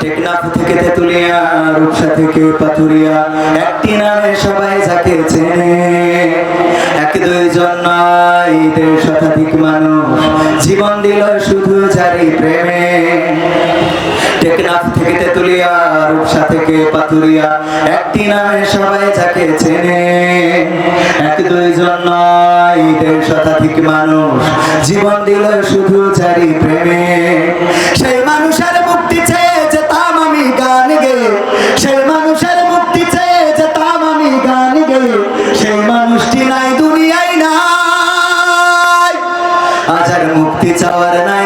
টেকনাফ থেকে তেতুলিয়া, রূপসা থেকে পাথুরিয়া, একটি নামে সবাই যাকে চেনে। এক দুইজন নয় শতাধিক মানুষ। জীবন দিল শুধু যারি প্রেমে। টেকনাফ থেকে তেতুলিয়া, রূপসা থেকে একটি নামে সবাই যাকে চেনে। এক দুইজন নয়, দেড় শতাধিক মানুষ জীবন দিল শুধু যারি প্রেমে। সেই মানুষের মুক্তি চেয়ে যেতাম আমি গান গে। সেই মানুষের মুক্তি চেয়ে যেতাম আমি গান গে। সেই মানুষটি নাই, দুনিয়ায় নাই। আজার মুক্তি চাওয়ার নাই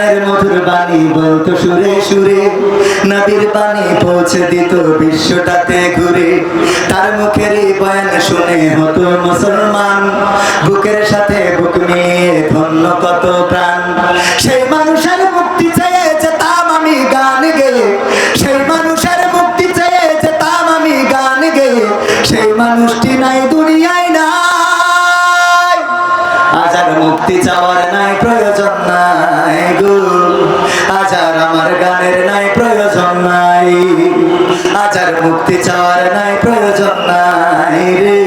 মধুর বাণী বলতো সুরে সুরে নবীর বাণী পৌঁছে দিত বিশ্বটাতে ঘুরে। তার মুখের বয়ান শুনে হতো মুসলমান, বুকের সাথে বুক নিয়ে ধন্য কত প্রাণ। সেই মানুষের মুক্তি চেয়ে যেতাম আমি গান গেয়ে, সেই মানুষের মুক্তি চেয়ে যেতাম আমি গান গেয়ে। সেই মানুষটি নাই, দুনিয়ায় নাই। আজার মুক্তি চাওয়ার নাই, প্রয়োজন নাই। মুক্তি চাওয়ার নাই, প্রয়োজন নাই রে।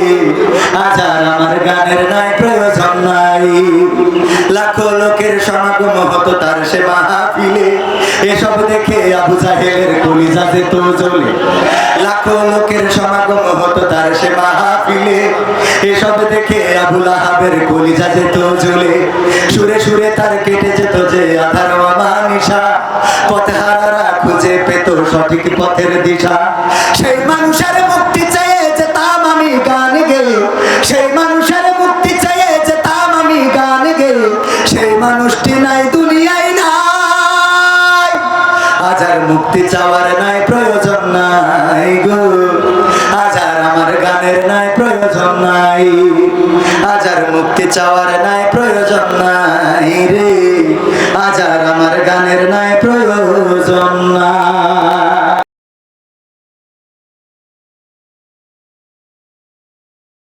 আজার আমার গানের নাই, প্রয়োজন নাই। লাখো লোকের সমাগম হতো তার সে মাহফিলে। এসব দেখে আবু জাহেলের কলিজা যেত জ্বলে লাখো লোকের সমাগম হতো তার সে মাহফিলে। এসব দেখে আবুল আহাবের কলিজা যেত জ্বলে সুরে সুরে তার কেটে খুঁজে পেত সঠিক পথের দিশা, সেই মানুষের মুক্তি চেয়ে যেতাম আমি গান গেয়ে। সেই মানুষের মুক্তি চেয়ে যেতাম আমি গান গেয়ে। সেই মানুষটি নাই, দুনিয়ায় নাই। আজার মুক্তি চাওয়ার নাই, প্রয়োজন নাই গো। আজার আমার গানের নাই, প্রয়োজন নাই। আজার মুক্তি চাওয়ার নাই, প্রয়োজন নাই রে।